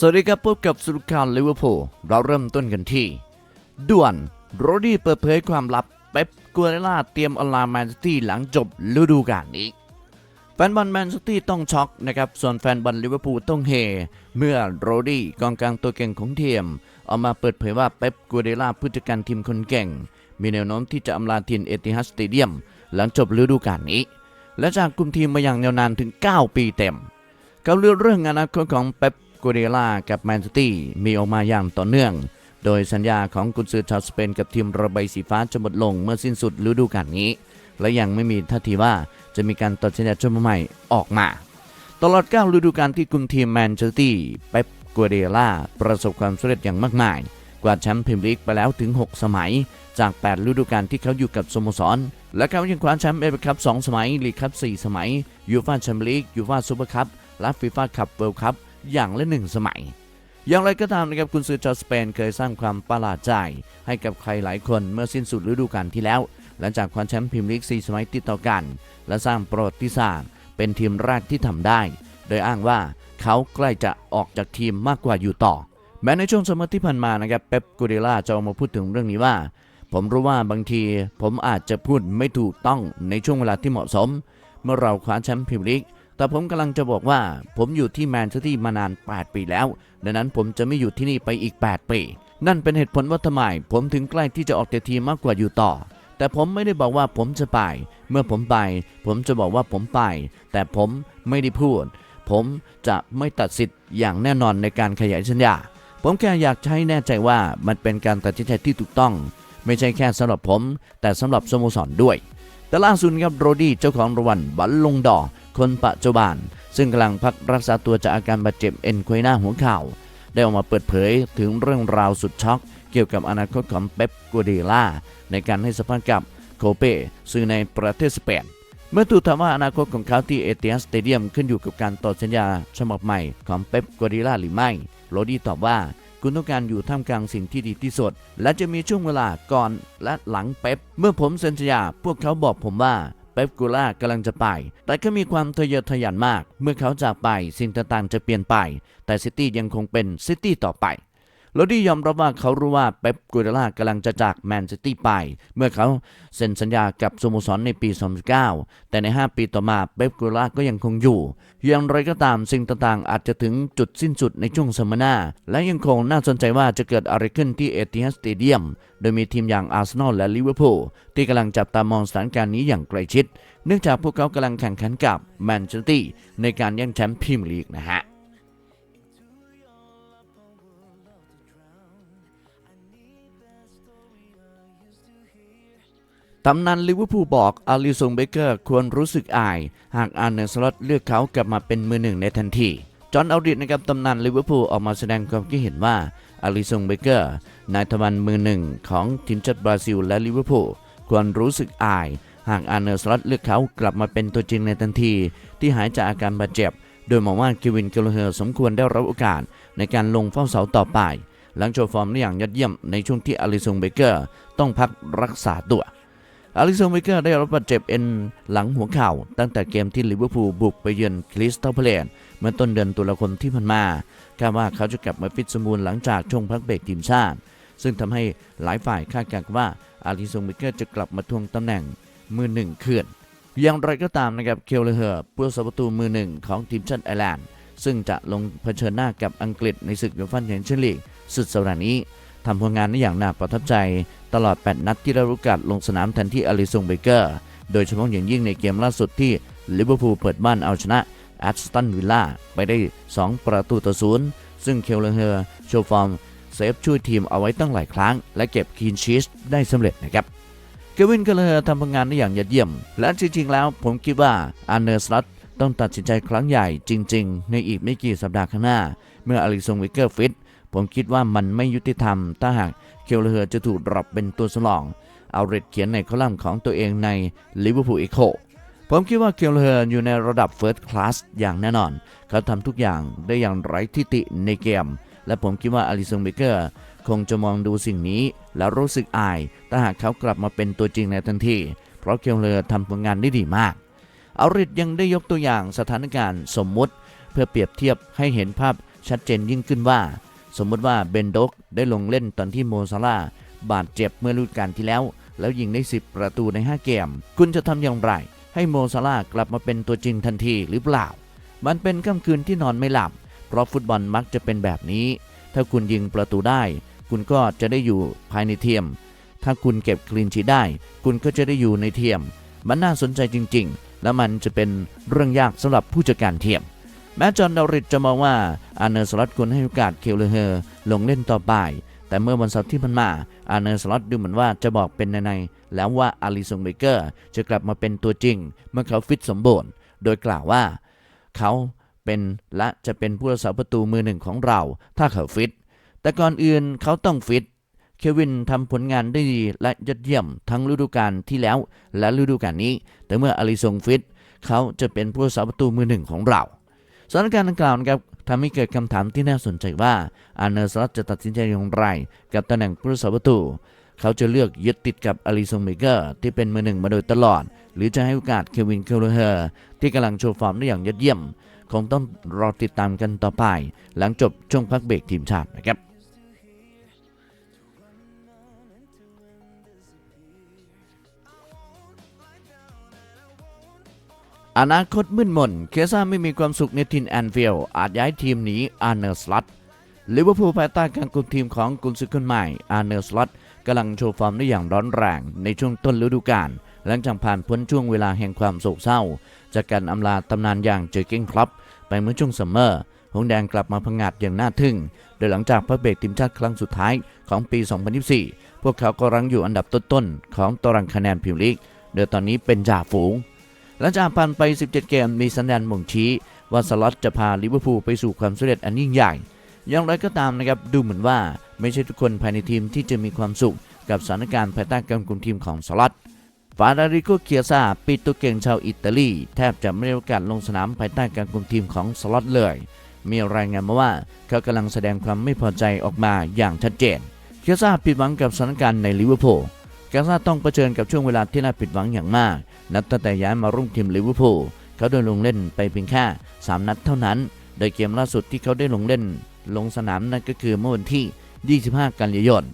สวัสดีครับพบกับสุรข่าวลิเวอร์พูลเราเริ่มต้นกันที่ ด่วนโรดี้เปิดเผยความลับเป๊ปกัวเรล่าเตรียมอลาแมนซิตี้หลังจบฤดูกาลนี้แฟนบอลแมนซิตี้ต้องช็อกนะครับส่วนแฟนบอลลิเวอร์พูลต้องเฮ เมื่อโรดี้กองกลางตัวเก่งของทีมออกมาเปิดเผยว่าเป๊ปกัวเรล่าผู้จัดการทีมคนเก่ง มีแนวโน้มที่จะอำลาทีมเอติฮัดสเตเดียม หลังจบฤดูกาลนี้ และจากกลุ่มทีมมาอย่างยาวนานถึง 9 ปีเต็มเขาเลือกเรื่องอนาคตของเป๊ป กัวเรล่ากับแมนซิตี้มีออกมาอย่างต่อเนื่อง โดยสัญญาของกุนซือชาวสเปนกับทีมระบายสีฟ้าจะหมดลงเมื่อสิ้นสุดฤดูกาลนี้ และยังไม่มีท่าทีว่าจะมีการตัดสัญญาชุดใหม่ออกมา ตลอด9ฤดูกาลที่คุมทีมแมนเชสเตอร์เป๊ปกัวเรล่าประสบความสำเร็จอย่างมากมาย กวาดแชมป์พรีเมียร์ลีกไปแล้วถึง 6 สมัย จาก 8 ฤดูกาลที่เขาอยู่กับสโมสร และเขายังคว้าแชมป์เอฟเอคัพ2สมัยลีกคัพ4สมัยยูฟ่าแชมเปี้ยนลีกยูฟ่าซูเปอร์คัพและฟีฟ่าคัพเวิลด์คัพ อย่างละ1สมัย อย่างไรก็ตามนะครับกุนซือชาวสเปนเคยสร้างความประหลาดใจ ให้กับใครหลายคนเมื่อสิ้นสุดฤดูกาลที่แล้ว หลังจากคว้าแชมป์พรีเมียร์ลีก4สมัยติดต่อกัน และสร้างประวัติศาสตร์เป็นทีมแรกที่ทำได้ โดยอ้างว่าเขาใกล้จะออกจากทีมมากกว่าอยู่ต่อ แม้ในช่วงสมมติที่ผ่านมานะครับเป๊ปกูเดล่าจะออกมาพูดถึงเรื่องนี้ว่า ผมรู้ว่าบางทีผมอาจจะพูดไม่ถูกต้องในช่วงเวลาที่เหมาะสม เมื่อเราคว้าแชมป์พรีเมียร์ลีก แต่ผมกำลังจะบอกว่า ผมอยู่ที่แมนเชสเตอร์มานาน 8 ปีแล้ว ดังนั้นผมจะไม่อยู่ที่นี่ไปอีก 8 ปี นั่นเป็นเหตุผลว่าทำไมผมถึงใกล้ที่จะออกจากทีมมากกว่าอยู่ต่อ แต่ผมไม่ได้บอกว่าผมจะไป เมื่อผมไป ผมจะบอกว่าผมไป แต่ผมไม่ได้พูด ผมจะไม่ตัดสิทธิ์อย่างแน่นอนในการขยายสัญญา ผมแค่อยากจะให้แน่ใจว่ามันเป็นการตัดสินใจที่ถูกต้อง ไม่ใช่แค่สำหรับผม แต่สำหรับสโมสรด้วย แต่ล่าสุดครับโรดี้เจ้าของรางวัลบัลลงดอ คนปัจจุบัน ซึ่งกำลังพักรักษาตัวจากอาการบาดเจ็บเอ็นควายหน้าหัวเข่า ได้ออกมาเปิดเผยถึงเรื่องราวสุดช็อก เกี่ยวกับอนาคตของเป๊ปกัวเดล่าในการให้สัมภาษณ์กับโคเปสื่อในประเทศสเปนเมื่อถูกถามว่าอนาคตของเขาที่เอเตียสเตเดียมขึ้นอยู่กับการต่อสัญญาฉบับใหม่ของเป๊ปกัวเดล่าหรือไม่ โรดี้ตอบว่า คุณต้องการอยู่ท่ามกลางสิ่งที่ดีที่สุด และจะมีช่วงเวลาก่อนและหลังเป๊ปเมื่อผมเซ็นสัญญา พวกเขาบอกผมว่า ป๊ปกูล่ากำลังจะไป แต่ก็มีความทะเยอทะยานมาก เมื่อเขาจากไปสิ่งต่างๆจะเปลี่ยนไป แต่ซิตี้ยังคงเป็นซิตี้ต่อไป โรดี้ยอมรับว่าเขารู้ว่าเป๊ปกูเดล่ากำลังจะจากแมนซิตี้ไป เมื่อเขาเซ็นสัญญากับสโมสรในปี 2019แต่ใน 5 ปีต่อมาเป๊ปกูเดล่าก็ยังคงอยู่อย่างไรก็ตามสิ่งต่างๆ อาจจะถึงจุดสิ้นสุดในช่วงซัมเมอร์หน้าและยังคงน่าสนใจว่าจะเกิดอะไรขึ้นที่เอติฮัดสเตเดียมโดยมีทีมอย่างอาร์เซนอลและลิเวอร์พูลที่กำลังจับตามองสถานการณ์นี้อย่างใกล้ชิด เนื่องจากพวกเขากำลังแข่งขันกับแมนเชสเตอร์ในการแย่งแชมป์พรีเมียร์ลีกนะฮะ ตำนานลิเวอร์พูลบอกอาลิซงเบเกอร์ควรรู้สึกอาย หากอาร์เนสลอตเลือกเขากลับมาเป็นมือหนึ่งในทันทีจอห์นอัลดิดนะครับตำนานลิเวอร์พูลออกมาแสดงความคิดเห็นว่าอาลิซงเบเกอร์นายทวันมือหนึ่งของทีมชาติบราซิลและลิเวอร์พูลควรรู้สึกอาย หากอาร์เนสลอตเลือกเขากลับมาเป็นตัวจริงในทันที ที่หายจากอาการบาดเจ็บ โดยมองว่าเควินเกลเฮอร์สมควรได้รับโอกาสในการลงเฝ้าเสาต่อไป หลังโชว์ฟอร์มได้อย่างยอดเยี่ยมในช่วงที่อาลิซงเบเกอร์ต้องพักรักษาตัว อลิซงเวเกอร์ได้รับบาดเจ็บเอ็นหลังหัวเข่า ตั้งแต่เกมที่ลิเวอร์พูลบุกไปเยือนคริสตัลพาเลตเมื่อต้นเดือนตุลาคมที่ผ่านมาคาดว่าเขาจะกลับมาฟิตสมบูรณ์หลังจากช่วงพักเบรกทีมชาติ ซึ่งทำให้หลายฝ่ายคาดการณ์ว่าอาลิซงเวเกอร์จะกลับมาทวงตำแหน่งมือหนึ่งคืนอย่างไรก็ตามนะครับเคลเลเฮอร์ผู้รักษาประตูมือหนึ่งของทีมชาติไอร์แลนด์ซึ่งจะลงเผชิญหน้ากับอังกฤษในศึกยูฟ่าแชมเปี้ยนลีกสุดสัปดาห์นี้ทำผลงานได้อย่างน่าประทับใจ ตลอด 8 นัดที่ได้รับโอกาสลงสนามแทนที่อลิซงเบเกอร์ โดยเฉพาะอย่างยิ่งในเกมล่าสุดที่ลิเวอร์พูลเปิดบ้านเอาชนะแอตสตันวิลล่าไปได้ 2 ประตูต่อศูนย์ซึ่งเคลเลเฮอร์โชว์ฟอร์มเซฟช่วยทีมเอาไว้ตั้งหลายครั้ง และเก็บคีนชีสได้สำเร็จนะครับเกวินเคลเลอร์ทำผลงานได้อย่างยอดเยี่ยม และจริงๆแล้วผมคิดว่าอาร์เนอร์สลัตต้องตัดสินใจครั้งใหญ่จริง ๆ ในอีกไม่กี่สัปดาห์ข้างหน้า เมื่ออลิซงวิกเกอร์ฟิตผมคิดว่ามันไม่ยุติธรรมถ้าหาก เคลเลอร์จะถูกดรอปเป็นตัวสำรอง เอาเรดเขียนในคอลัมน์ของตัวเองในลิเวอร์พูลอีโคผมคิดว่าเคลเลอร์อยู่ในระดับเฟิร์สคลาสอย่างแน่นอน เขาทำทุกอย่างได้อย่างไร้ทิฏฐิในเกม และผมคิดว่าอลิซงเบเกอร์คงจะมองดูสิ่งนี้ แล้วรู้สึกอายถ้าหากเขากลับมาเป็นตัวจริงในทันที เพราะเคลเลอร์ทำผลงานได้ดีมากอาริดยังได้ยกตัวอย่างสถานการณ์สมมุติ เพื่อเปรียบเทียบให้เห็นภาพชัดเจนยิ่งขึ้นว่า สมมติว่าเบนโดกได้ลงเล่นตอนที่โมซาลาบาดเจ็บเมื่อฤดูกาลที่แล้ว แล้วยิงได้ 10 ประตูใน 5 เกม คุณจะทำอย่างไร ให้โมซาลากลับมาเป็นตัวจริงทันทีหรือเปล่า มันเป็นค่ำคืนที่นอนไม่หลับ เพราะฟุตบอลมักจะเป็นแบบนี้ ถ้าคุณยิงประตูได้ คุณก็จะได้อยู่ภายในเทียม ถ้าคุณเก็บคลีนชีได้ คุณก็จะได้อยู่ในเทียม มันน่าสนใจจริง ๆ และมันจะเป็นเรื่องยากสำหรับผู้จัดการเทียม แม้จอห์นดาริดจะมองว่าอาร์เนอร์สล็อตควรให้โอกาสเคลเลอร์ลงเล่นต่อไป แต่เมื่อวันเสาร์ที่ผ่านมาอาร์เนอร์สล็อตดูเหมือนว่าจะบอกเป็นในๆแล้วว่าอาริซงเบเกอร์จะกลับมาเป็นตัวจริง เมื่อเขาฟิตสมบูรณ์ โดยกล่าวว่า เขาเป็นและจะเป็นผู้รักษาประตูมือหนึ่งของเรา ถ้าเขาฟิต แต่ก่อนอื่นเขาต้องฟิตเควินทำผลงานได้ดีและยอดเยี่ยมทั้งฤดูกาลที่แล้วและฤดูกาลนี้ แต่เมื่ออาริซงฟิต เขาจะเป็นผู้รักษาประตูมือหนึ่งของเรา สถานการณ์ดังกล่าวนะครับทำให้เกิดคำถามที่น่าสนใจว่าอาร์เนอร์สล็อตจะตัดสินใจอย่างไร กับตำแหน่งผู้รักษาประตู เขาจะเลือกยึดติดกับอลิซงเมเกอร์ที่เป็นมือหนึ่งมาโดยตลอด หรือจะให้โอกาสเควินเคลเฮอร์ที่กำลังโชว์ฟอร์มได้อย่างยอดเยี่ยม คงต้องรอติดตามกันต่อไป หลังจบช่วงพักเบรกทีมชาตินะครับ อนาคตมืดมน เคซ่าไม่มีความสุขในทินแอนฟิลอาจย้ายทีมหนีอาร์เนอร์สลัตลิเวอร์พูลภายใต้การคุมทีมของกุนซือคนใหม่อาร์เนอร์สลัตกำลังโชว์ฟอร์มได้อย่างร้อนแรงในช่วงต้นฤดูกาลหลังจากผ่านพ้นช่วงเวลาแห่งความโศกเศร้า จากการอำลาตำนานอย่างเจอเก้งคลับไปเมื่อช่วงซัมเมอร์หงแดงกลับมาพังงาดอย่างน่าทึ่ง โดยหลังจากพักเบรกทีมชาติครั้งสุดท้ายของปี 2024 พวกเขาก็รั้งอยู่อันดับต้นๆของตารางคะแนนพรีเมียร์ลีก โดยตอนนี้เป็นจ่าฝูง หลังจากผ่านไป 17 เกมมีสัญญาณบ่งชี้ ว่าสล็อตจะพาลิเวอร์พูลไปสู่ความสำเร็จอันยิ่งใหญ่ อย่างไรก็ตามนะครับดูเหมือนว่าไม่ใช่ทุกคนภายในทีมที่จะมีความสุข กับสถานการณ์ภายใต้การคุมทีมของสล็อตฟาดาริโกเคียซาปีตัวเก่งชาวอิตาลี แทบจะไม่ได้โอกาสลงสนามภายใต้การคุมทีมของสล็อตเลย มีรายงานมาว่าเขากำลังแสดงความไม่พอใจออกมาอย่างชัดเจน เคียซาผิดหวังกับสถานการณ์ในลิเวอร์พูลเคียซาต้องเผชิญกับช่วงเวลาที่น่าผิดหวังอย่างมาก นับตั้งแต่ย้ายมาร่วมทีมลิเวอร์พูลเขาได้ลงเล่นไปเพียงแค่ 3 นัดเท่านั้น โดยเกมล่าสุดที่เขาได้ลงเล่น ลงสนามนั่นก็คือเมื่อวันที่ 25 กันยายน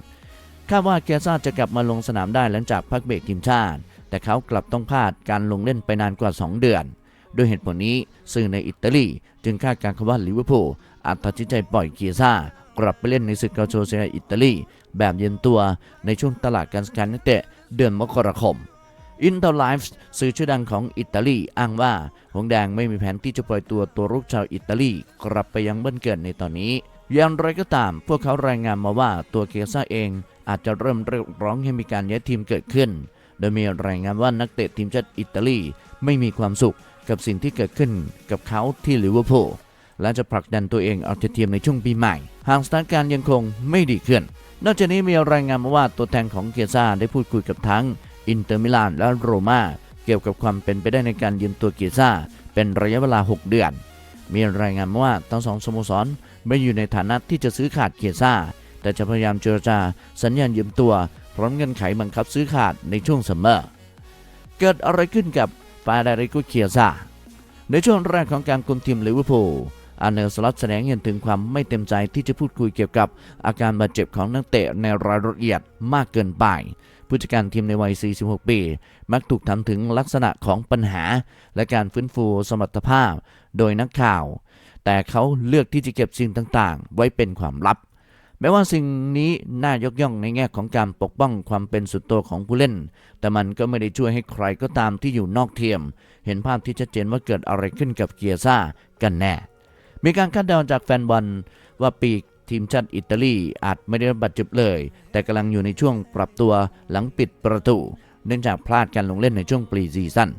คาดว่าเกียซ่าจะกลับมาลงสนามได้หลังจากพักเบรกทีมชาติ แต่เขากลับต้องพลาดการลงเล่นไปนานกว่า 2 เดือนด้วยเหตุผลนี้สื่อในอิตาลีจึงคาดการณ์ว่าลิเวอร์พูลอาจตัดสินใจปล่อยเกียซ่ากลับไปเล่นในศึกกาโชเซียอิตาลีแบบเย็นตัวในช่วงตลาดการซื้อขายนักเตะเดือนมกราคม อินเตอร์ไลฟ์สื่อชื่อดังของอิตาลีอ้างว่า หงแดงไม่มีแผนที่จะปล่อยตัวตัวรุกชาวอิตาลีกลับไปยังเบ้านเกิดในตอนนี้ อย่างไรก็ตาม พวกเขารายงานมาว่าตัวเกซ่าเองอาจจะเริ่มเรียกร้องให้มีการย้ายทีมเกิดขึ้น โดยมีรายงานว่านักเตะทีมชาติอิตาลีไม่มีความสุขกับสิ่งที่เกิดขึ้นกับเขาที่ลิเวอร์พูลและจะผลักดันตัวเองออกจากทีมในช่วงปีใหม่ หากสถานการณ์ยังคงไม่ดีขึ้น นอกจากนี้มีรายงานมาว่าตัวแทนของเกียซ่าได้พูดคุยกับทั้ง อินเตอร์มิลานและโรม่าเกี่ยวกับความเป็นไปได้ในการยืมตัวเกียซ่าเป็นระยะเวลา 6 เดือน มีรายงานว่าทั้งสองสโมสรไม่อยู่ในฐานะที่จะซื้อขาดเกียซ่า แต่จะพยายามเจรจาสัญญาณยืมตัว พร้อมเงื่อนไขบังคับซื้อขาดในช่วงซัมเมอร์ เกิดอะไรขึ้นกับฟาดาริโกเคียซ่า ในช่วงแรกของการคุมทีมลิเวอร์พูลอาร์เนลสล็อตแสดงเห็นถึงความไม่เต็มใจที่จะพูดคุยเกี่ยวกับอาการบาดเจ็บของนักเตะในรายละเอียดมากเกินไป ผู้จัดการทีมในวัย 46 ปี มักถูกถามถึงลักษณะของปัญหา และการฟื้นฟูสมรรถภาพ โดยนักข่าว แต่เขาเลือกที่จะเก็บสิ่งต่างๆ ไว้เป็นความลับ แม้ว่าสิ่งนี้น่ายกย่องในแง่ของการปกป้องความเป็นส่วนตัวของผู้เล่น แต่มันก็ไม่ได้ช่วยให้ใครก็ตามที่อยู่นอกเทียม เห็นภาพที่ชัดเจนว่าเกิดอะไรขึ้นกับเกียร์ซ่ากันแน่มีการคาดเดาจากแฟนบอลว่าปีก ทีมชาติอิตาลีอาจไม่ได้รับบาดเจ็บเลย แต่กำลังอยู่ในช่วงปรับตัวหลังปิดประตู เนื่องจากพลาดการลงเล่นในช่วงปรีซีซั่น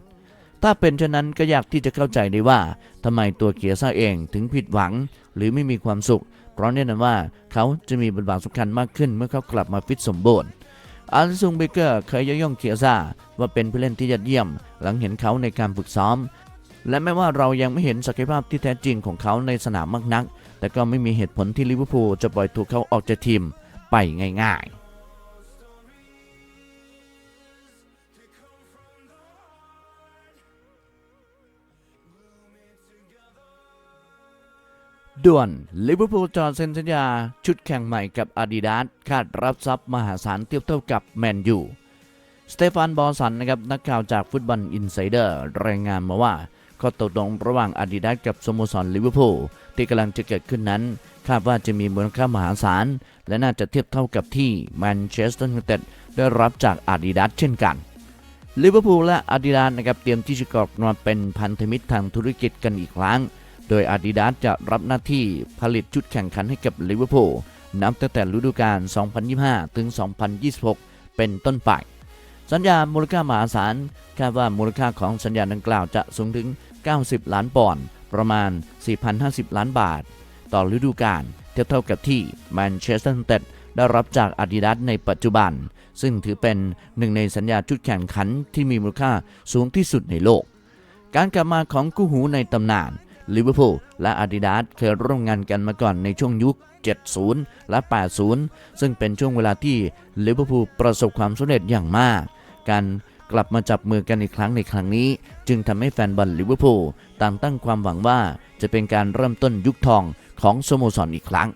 ถ้าเป็นเช่นนั้นก็ยากที่จะเข้าใจได้ว่าทำไมตัวเกียซ่าเองถึงผิดหวัง หรือไม่มีความสุข เพราะแน่นอนว่าเขาจะมีบทบาทสำคัญมากขึ้นเมื่อเขากลับมาฟิตสมบูรณ์อาร์ซุงเบเกอร์เคยยกย่องเคียซ่าว่าเป็นผู้เล่นที่ยอดเยี่ยม หลังเห็นเขาในการฝึกซ้อม และแม้ว่าเรายังไม่เห็นศักยภาพที่แท้จริงของเขาในสนามมากนัก แต่ก็ไม่มีเหตุผลที่ลิเวอร์พูลจะปล่อยตัวเขาออกจากทีมไปง่ายๆดด่วนลิเวอร์พูลจอเซ็นสัญญา ชุดแข่งใหม่กับอาดิดาสคาดรับทรัพย์มหาศาลเทียบเท่ากับแมนยูสเตฟานบอสันนะครับนักข่าวจากฟุตบอลอินไซเดอร์รายงานมาว่า ข้อตกลงระหว่างอาดิดาสกับสโมสรลิเวอร์พูลที่กำลังจะเกิดขึ้นนั้น คาดว่าจะมีมูลค่ามหาศาล และน่าจะเทียบเท่ากับที่แมนเชสเตอร์ยูไนเต็ดได้รับจากอาดิดาสเช่นกันลิเวอร์พูลและอาดิดาสนะครับเตรียมที่จะกลับมาเป็นพันธมิตรทางธุรกิจกันอีกครั้ง โดยอาดิดาสจะรับหน้าที่ผลิตชุดแข่งขันให้กับลิเวอร์พูลนับตั้งแต่ฤดูกาล 2025 ถึง 2026 เป็นต้นไป สัญญามูลค่ามหาศาลคาดว่ามูลค่าของสัญญาดังกล่าวจะสูงถึง 90 ล้านปอนด์ประมาณ 4,050 ล้านบาท ต่อฤดูกาลเทียบเท่ากับที่แมนเชสเตอร์ยูไนเต็ดได้รับจากอาดิดาสในปัจจุบัน ซึ่งถือเป็นหนึ่งในสัญญาชุดแข่งขันที่มีมูลค่าสูงที่สุดในโลก การกลับมาของคู่หูในตำนานลิเวอร์พูลและอาดิดาสเคยร่วมงานกันมาก่อนในช่วงยุค 70 และ 80 ซึ่งเป็นช่วงเวลาที่ลิเวอร์พูลประสบความสำเร็จอย่างมาก การกลับมาจับมือกันอีกครั้งในครั้งนี้ จึงทำให้แฟนบอลลิเวอร์พูลต่างตั้งความหวังว่าจะเป็นการเริ่มต้นยุคทองของสโมสรอีกครั้ง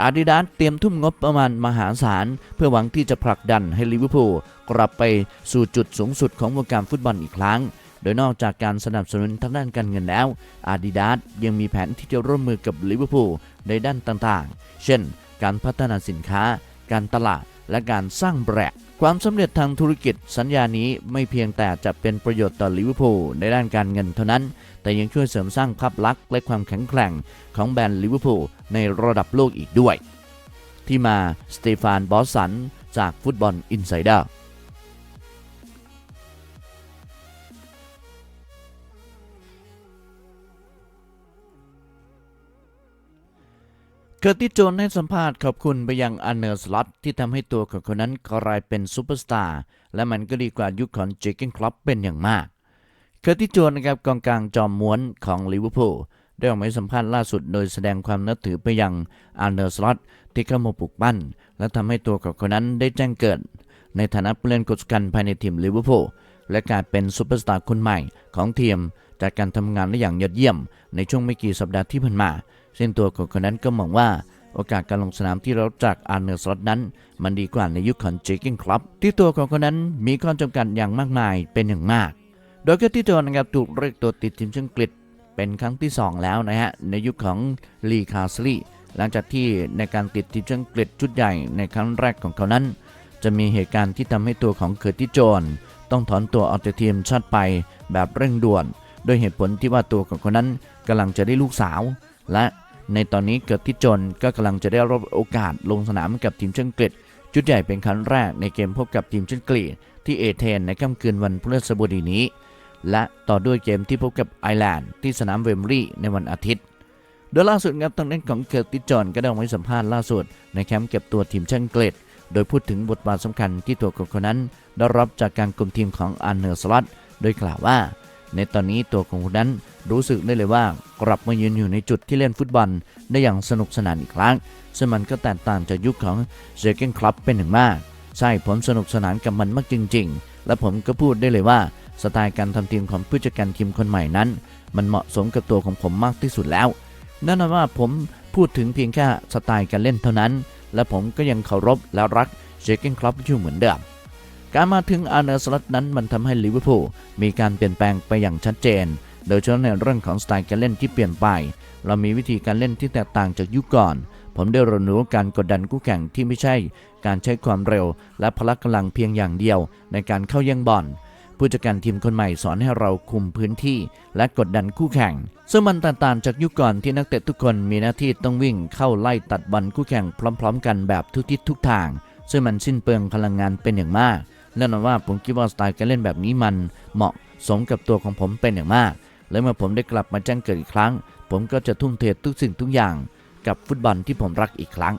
อาดิดาสเตรียมทุ่มงบประมาณมหาศาล เพื่อหวังที่จะผลักดันให้ลิเวอร์พูลกลับไปสู่จุดสูงสุดของวงการฟุตบอลอีกครั้ง โดยนอกจากการสนับสนุนทางด้านการเงินแล้ว อาดิดาสยังมีแผนที่จะร่วมมือกับลิเวอร์พูลในด้านต่างๆ เช่น การพัฒนาสินค้า การตลาด และการสร้างแบรนด์ ความสำเร็จทางธุรกิจสัญญานี้ไม่เพียงแต่จะเป็นประโยชน์ต่อลิเวอร์พูลในด้านการเงินเท่านั้น แต่ยังช่วยเสริมสร้างภาพลักษณ์และความแข็งแกร่งของแบรนด์ลิเวอร์พูลในระดับโลกอีกด้วย ที่มาสเตฟานบอสสันจากฟุตบอลอินไซเดอร์ เกิร์ติสโจนให้สัมภาษณ์ขอบคุณไปยังอันเนอร์สล็อตที่ทำให้ตัวของคนนั้นกลายเป็นซูเปอร์สตาร์และมันก็ดีกว่ายุคของเจเกนคลับเป็นอย่างมากเคอร์ติสโจนนะครับกองกลางจอมม้วนของลิเวอร์พูลได้ออกมาสัมภาษณ์ล่าสุดโดยแสดงความนับถือไปยังอันเนอร์สล็อตที่เข้ามาปลุกปั้น และทำให้ตัวของคนนั้นได้แจ้งเกิด ในฐานะผู้เล่นกฎกันภายในทีมลิเวอร์พูลและกลายเป็นซูเปอร์สตาร์คนใหม่ของทีม จากการทำงานได้อย่างยอดเยี่ยมในช่วงไม่กี่สัปดาห์ที่ผ่านมา ซึ่งตัวของคนนั้นก็มองว่าโอกาสการลงสนามที่เราจากอาร์เนอร์สล็อตนั้น มันดีกว่าในยุคของเจคิงคลับที่ตัวของคนนั้นมีข้อจำกัดอย่างมากมายเป็นอย่างมาก โดยเกอร์ติสโจนนะครับถูกเรียกตัวติดทีมชาติอังกฤษเป็นครั้งที่ 2 แล้วนะฮะ ในยุคของลีคาสลีหลังจากที่ในการติดทีมชาติอังกฤษชุดใหญ่ในครั้งแรกของเขานั้น จะมีเหตุการณ์ที่ทำให้ตัวของเคอร์ติสโจน ต้องถอนตัวออกจากทีมชาติไปแบบเร่งด่วน โดยเหตุผลที่ว่าตัวของคนนั้นกำลังจะได้ลูกสาว และ ในตอนนี้เกิดที่จนก็กำลังจะได้รับโอกาสลงสนามกับทีมชาติอังกฤษชุดใหญ่เป็นครั้งแรกในเกมพบกับทีมชาติอังกฤษที่เอเธนในค่ำคืนวันพฤหัสบดีนี้ และต่อด้วยเกมที่พบกับไอร์แลนด์ที่สนามเวมบลีย์ในวันอาทิตย์โดยล่าสุดครับทางด้านของเคิร์ติจอนก็ได้ออกมาสัมภาษณ์ล่าสุด ในแคมป์เก็บตัวทีมชาติอังกฤษโดยพูดถึงบทบาทสำคัญที่ตัวของคนนั้น ได้รับจากการกลุ่มทีมของอันเนอร์สลัดโดยกล่าวว่า ในตอนนี้ตัวของคนนั้นรู้สึกได้เลยว่ากลับมายืนอยู่ในจุดที่เล่นฟุตบอล ได้อย่างสนุกสนานอีกครั้ง ซึ่งมันก็แตกต่างจากยุคของเจเกนคลับเป็นอย่างมาก ใช่ผมสนุกสนานกับมันมากจริง ๆ และผมก็พูดได้เลยว่าสไตล์การทำทีมของผู้จัดการทีมคนใหม่นั้น มันเหมาะสมกับตัวของผมมากที่สุดแล้วนั่นนว่าผมพูดถึงเพียงแค่สไตล์การเล่นเท่านั้น และผมก็ยังเคารพและรักเจเกนคลับอยู่เหมือนเดิม การมาถึงอาร์เนอร์สลัตนั้นมันทำให้ลิเวอร์พูลมีการเปลี่ยนแปลงไปอย่างชัดเจน โดยเฉพาะในเรื่องของสไตล์การเล่นที่เปลี่ยนไป เรามีวิธีการเล่นที่แตกต่างจากยุคก่อน ผมได้เรียนรู้การกดดันคู่แข่งที่ไม่ใช่ การใช้ความเร็ว และพละกำลังเพียงอย่างเดียว ในการเข้าย่งบอลผู้จัดการทีมคนใหม่สอนให้เราคุมพื้นที่ และกดดันคู่แข่ง ซึ่งมันแตกต่างจากยุคก่อนที่นักเตะทุกคนมีหน้าที่ต้องวิ่งเข้าไล่ตัดบอลคู่แข่งพร้อม ๆ กันแบบทุกทิศทุกทาง ซึ่งมันสิ้นเปลืองพลังงานเป็นอย่างมาก แน่นอนว่าผมคิดว่าสไตล์การเล่นแบบนี้มันเหมาะสมกับตัวของผมเป็นอย่างมาก และเมื่อผมได้กลับมาแจ้งเกิดอีกครั้ง ผมก็จะทุ่มเททุกสิ่งทุกอย่าง กับฟุตบอลที่ผมรักอีกครั้ง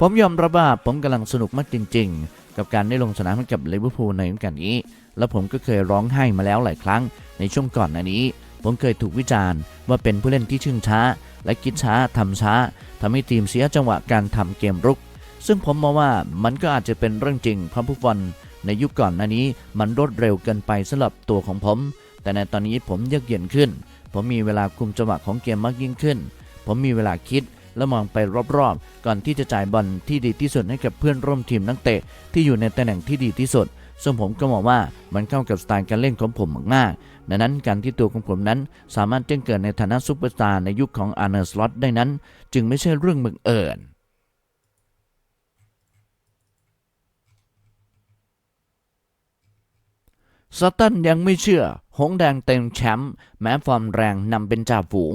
ผมยอมรับว่าผมกำลังสนุกมากจริง ๆ กับการได้ลงสนามกับลิเวอร์พูลในฤดูกาลนี้ และผมก็เคยร้องไห้มาแล้วหลายครั้ง ในช่วงก่อนหน้านี้ ผมเคยถูกวิจารณ์ ว่าเป็นผู้เล่นที่ชื่นช้า และคิดช้าทำช้าทำให้ทีมเสียจังหวะการทำเกมรุก ซึ่งผมมองว่ามันก็อาจจะเป็นเรื่องจริงเพราะฟุตบอล ในยุคก่อนหน้านี้มันรวดเร็วเกินไปสำหรับตัวของผม แต่ในตอนนี้ผมเยือกเย็นขึ้น ผมมีเวลาคุมจังหวะของเกมมากยิ่งขึ้น ผมมีเวลาคิดและมองไปรอบๆ ก่อนที่จะจ่ายบอลที่ดีที่สุดให้กับเพื่อนร่วมทีมนักเตะที่อยู่ในตำแหน่งที่ดีที่สุด ซึ่งผมก็มองว่ามันเข้ากับสไตล์การเล่นของผมมากๆดังนั้นการที่ตัวของผมนั้นสามารถแจ้งเกิดในฐานะซุปเปอร์สตาร์ในยุคของอาร์เนอร์สล็อตได้นั้น จึงไม่ใช่เรื่องบังเอิญ สตันยังไม่เชื่อ หงแดงเต็มแชมป์แม้ฟอร์มแรงนำเป็นจ่าฝูง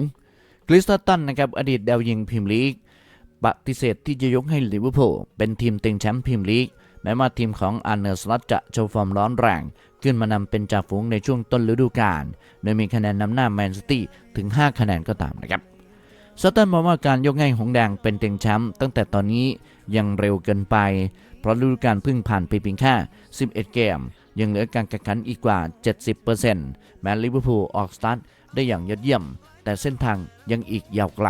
คริสตันนะครับอดีตดาวยิงพรีเมียร์ลีก ปฏิเสธที่จะยกให้ลิเวอร์พูลเป็นทีมเต็งแชมป์พรีเมียร์ลีก แม้ว่าทีมของอาร์เนอร์สล็อตจะโชว์ฟอร์มร้อนแรง ขึ้นมานำเป็นจ่าฝูงในช่วงต้นฤดูกาลโดยมีคะแนนนำหน้าแมนซิตี้ถึง 5 คะแนนก็ตามนะครับสตันมองว่าการยกให้หงแดงเป็นเต็งแชมป์ตั้งแต่ตอนนี้ยังเร็วเกินไป เพราะฤดูกาลเพิ่งผ่านไปเพียงแค่ 11 เกม ยังเหลือการแข่งขันอีกกว่า 70%แม้ลิเวอร์พูลออกสตาร์ทได้อย่างยอดเยี่ยม แต่เส้นทางยังอีกยาวไกล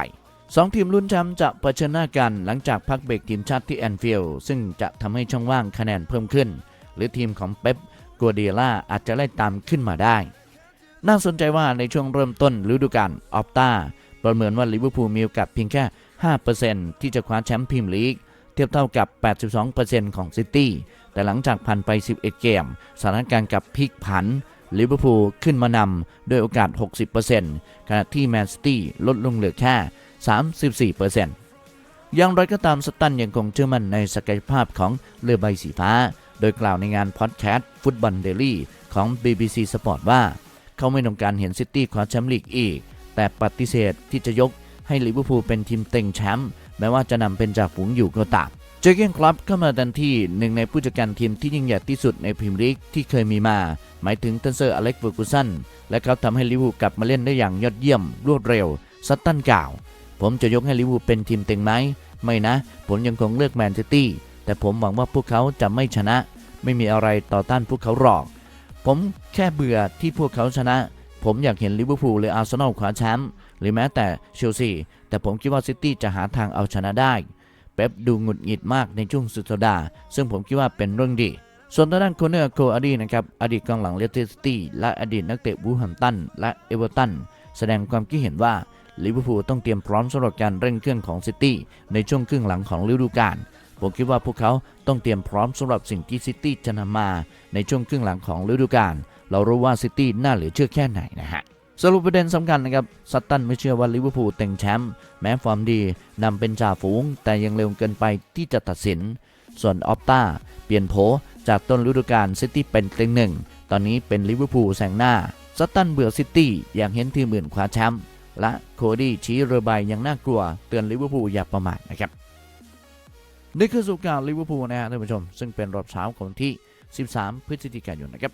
สองทีมลุ้นแชมป์จะเผชิญหน้ากันหลังจากพักเบรกทีมชาติที่แอนฟิลด์ซึ่งจะทำให้ช่องว่างคะแนนเพิ่มขึ้น หรือทีมของเป๊ปกัวเดียล่าอาจจะไล่ตามขึ้นมาได้ น่าสนใจว่าในช่วงเริ่มต้นฤดูกาลออฟตาประเมินว่าลิเวอร์พูลมีโอกาสเพียงแค่ 5%ที่จะคว้าแชมป์พรีเมียร์ลีก เทียบเท่ากับ 82%ของซิตี้ แต่หลังจากผ่านไป 11 เกม สถานการณ์กับพลิกผันลิเวอร์พูลขึ้นมานำด้วยโอกาส 60%ขณะที่แมนซิตี้ลดลงเหลือแค่ 34%อย่างไรก็ตามสตันยังคงเชื่อมั่นในศักยภาพของเรือใบสีฟ้า โดยกล่าวในงานพอดแคสต์ฟุตบอลเดลี่ของ BBC Sport ว่า เขาไม่ต้องการเห็นซิตี้คว้าแชมป์ลีกอีก แต่ปฏิเสธที่จะยกให้ลิเวอร์พูลเป็นทีมเต็งแชมป์ แม้ว่าจะนำเป็นจากฝูงอยู่ก็ตามเจเกนคลับเข้ามาทันที่หนึ่งในผู้จัดการทีมที่ยิ่งใหญ่ที่สุดในพรีเมียร์ลีกที่เคยมีมา หมายถึงเทนเซอร์อเล็กเฟอร์กูสันและเขาทำให้ลิเวอร์พูลกลับมาเล่นได้อย่างยอดเยี่ยมรวดเร็วซัตตันกล่าว ผมจะยกให้ลิเวอร์พูลเป็นทีมเต็งไหมไม่นะ ผมยังคงเลือกแมนซิตี้แต่ผมหวังว่าพวกเขาจะไม่ชนะ ไม่มีอะไรต่อต้านพวกเขาหรอก ผมแค่เบื่อที่พวกเขาชนะ ผมอยากเห็นลิเวอร์พูลหรืออาร์เซนอลคว้าแชมป์ หรือแม้แต่เชลซีแต่ผมคิดว่าซิตี้จะหาทางเอาชนะได้ เป๊ปดูหงุดหงิดมากในช่วงสุดสัปดาห์ซึ่งผมคิดว่าเป็นเรื่องดี ส่วนทางด้านโคเนอร์โคอาดีนะครับอดีตกองหลังเลสเตอร์ซิตี้และอดีตนักเตะวูแฮมตันและเอเวอร์ตันแสดงความคิดเห็นว่าลิเวอร์พูลต้องเตรียมพร้อมสำหรับการเร่งเครื่องของซิตี้ในช่วงครึ่งหลังของฤดูกาลผมคิดว่าพวกเขาต้องเตรียมพร้อมสำหรับสิ่งที่ซิตี้จะนำมาในช่วงครึ่งหลังของฤดูกาล เรารู้ว่าซิตี้น่าเหลือเชื่อแค่ไหนนะฮะ สรุปประเด็นสำคัญนะครับซัตตันไม่เชื่อว่าลิเวอร์พูลเต็งแชมป์แม้ฟอร์มดีนำเป็นจ่าฝูง แต่ยังเร็วเกินไปที่จะตัดสิน ส่วนออฟตาเปลี่ยนโผจากต้นฤดูกาลซิตี้เป็นเต็งหนึ่ง ตอนนี้เป็นลิเวอร์พูลแซงหน้าซัตตันเบื่อซิตี้อยากเห็นทีมอื่นคว้าแชมป์และโคดี้ชี้เรือใบยังน่ากลัว เตือนลิเวอร์พูลอย่าประมาทนะครับนี่คือสุกการลิเวอร์พูลนะฮะท่านผู้ชม ซึ่งเป็นรอบเช้าของที่ 13 พฤศจิกายนนะครับ